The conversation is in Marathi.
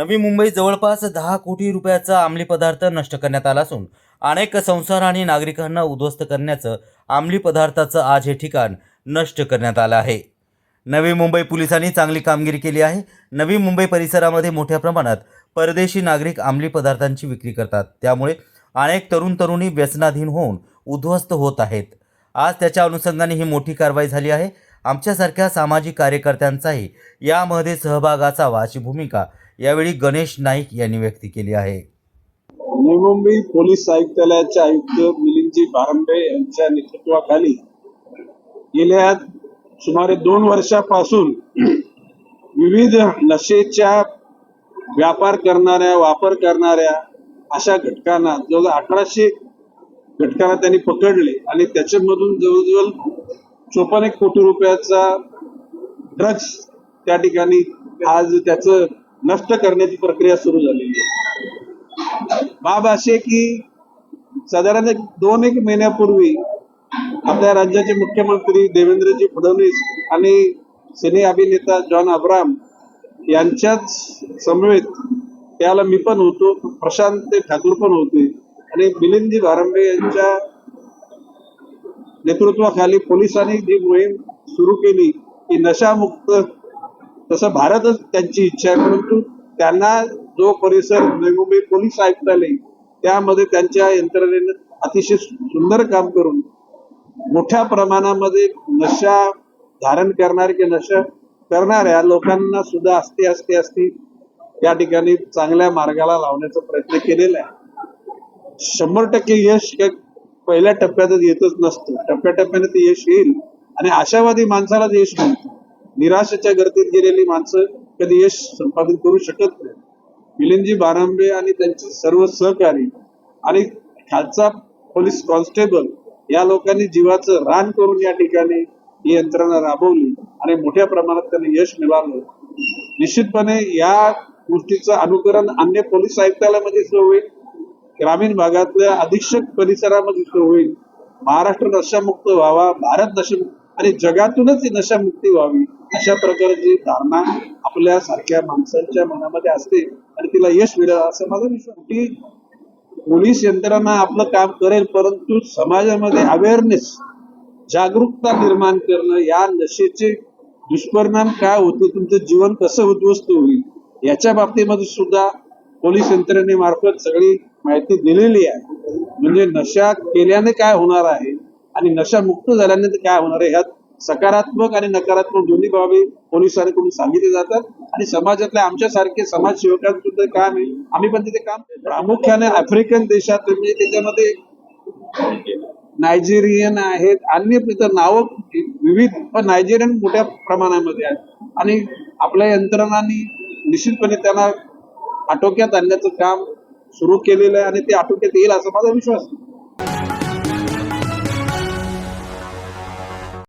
नवी मुंबईत जवळपास दहा कोटी रुपयाचा अंमली पदार्थ नष्ट करण्यात आला असून अनेक संसार आणि नागरिकांना उद्ध्वस्त करण्याचं अंमली पदार्थाचं आज हे ठिकाण नष्ट करण्यात आलं आहे. नवी मुंबई पोलिसांनी चांगली कामगिरी केली आहे. नवी मुंबई परिसरामध्ये मोठ्या प्रमाणात परदेशी नागरिक अंमली पदार्थांची विक्री करतात. त्यामुळे अनेक तरुण तरुणी व्यसनाधीन होऊन उद्ध्वस्त होत आहेत. आज त्याच्या अनुषंगाने ही मोठी कारवाई झाली आहे. आमच्यासारख्या सामाजिक कार्यकर्त्यांचाही यामध्ये सहभाग असावा अशी भूमिका यावेळी गणेश नाईक यांनी व्यक्त केली आहे. मुंबई पोलीस आयुक्तालयाचे आयुक्त मिलिंदजी बारंबे यांच्या नेतृत्वाखाली गेल्या सुमारे दोन वर्षापासून विविध नशेच्या व्यापार करणाऱ्या वापर करणाऱ्या अशा घटकांना जवळजवळ अठराशे घटकांना त्यांनी पकडले आणि त्याच्यामधून जवळजवळ चोपन्न एक कोटी रुपयाचा ड्रग्स त्या ठिकाणी आज त्याचं नष्ट करण्याची प्रक्रिया सुरू झालेली आहे. बाब असे की साधारण एक दोन एक महिन्यापूर्वी आपल्या राज्याचे मुख्यमंत्री देवेंद्रजी फडणवीस आणि सिने अभिनेता जॉन अब्राम यांच्याच समवेत त्याला मी पण होतो प्रशांत ठाकूर पण होते आणि मिलिंदजी भारंबे यांच्या नेतृत्वाखाली पोलिसांनी जी मोहीम सुरू केली की नशामुक्त तसं भारतच त्यांची इच्छा आहे परंतु त्यांना जो परिसर नवी मुंबई पोलीस आयुक्तालय त्यामध्ये त्यांच्या यंत्रणेनं अतिशय सुंदर काम करून मोठ्या प्रमाणामध्ये नशा धारण करणारे किंवा नशा करणाऱ्या लोकांना सुद्धा असती असते असती या ठिकाणी चांगल्या मार्गाला लावण्याचा प्रयत्न केलेला आहे. शंभर टक्के यश काय पहिल्या टप्प्यातच येतच नसतं. टप्प्याटप्प्याने ते यश येईल आणि आशावादी माणसालाच यश मिळतं. निराशेच्या गर्दीत गेलेली माणसं कधी यश संपादन करू शकत नाही. मिलिंदजी बारांबे आणि त्यांचे सर्व सहकारी आणि खालचा पोलीस कॉन्स्टेबल या लोकांनी जीवाचं रान करून या ठिकाणी ही यंत्रणा राबवली आणि मोठ्या प्रमाणात त्यांनी यश मिळालं. निश्चितपणे या गोष्टीचं अनुकरण अन्य पोलीस आयुक्तालयामध्ये सुरू होईल. ग्रामीण भागातल्या अधीक्षक परिसरामध्ये सुरू होईल. महाराष्ट्र नशामुक्त व्हावा भारत नशामुक्त आणि जगातूनच ही नशामुक्ती व्हावी अशा प्रकारची धारणा आपल्या सारख्या माणसांच्या मनामध्ये असते आणि तिला यश मिळेल असं माझा विश्वास की पोलीस यंत्रणा आपलं काम करेल परंतु समाजामध्ये अवेअरनेस जागरूकता निर्माण करणं या नशेचे दुष्परिणाम काय होते तुमचं जीवन कसं उद्ध्वस्त होईल याच्या बाबतीमध्ये सुद्धा पोलीस यंत्रणेमार्फत सगळी माहिती दिलेली आहे. म्हणजे नशा केल्याने काय होणार आहे? आणि नशा मुक्त झाल्याने काय होणार आहे? ह्यात सकारात्मक आणि नकारात्मक दोन्ही बाबी पोलिसांकडून सांगितले जातात. आणि समाजातल्या आमच्यासारखे समाजसेवकांचं सुद्धा काम आहे. आम्ही पण तिथे काम प्रामुख्याने आफ्रिकन देशात म्हणजे त्याच्यामध्ये नायजेरियन आहेत. अन्य इतर नावं विविध पण नायजेरियन मोठ्या प्रमाणामध्ये आहेत. आणि आपल्या यंत्रणांनी निश्चितपणे त्यांना आटोक्यात आणण्याचं काम सुरू केलेलं आहे आणि ते आटोक्यात येईल असा माझा विश्वास आहे.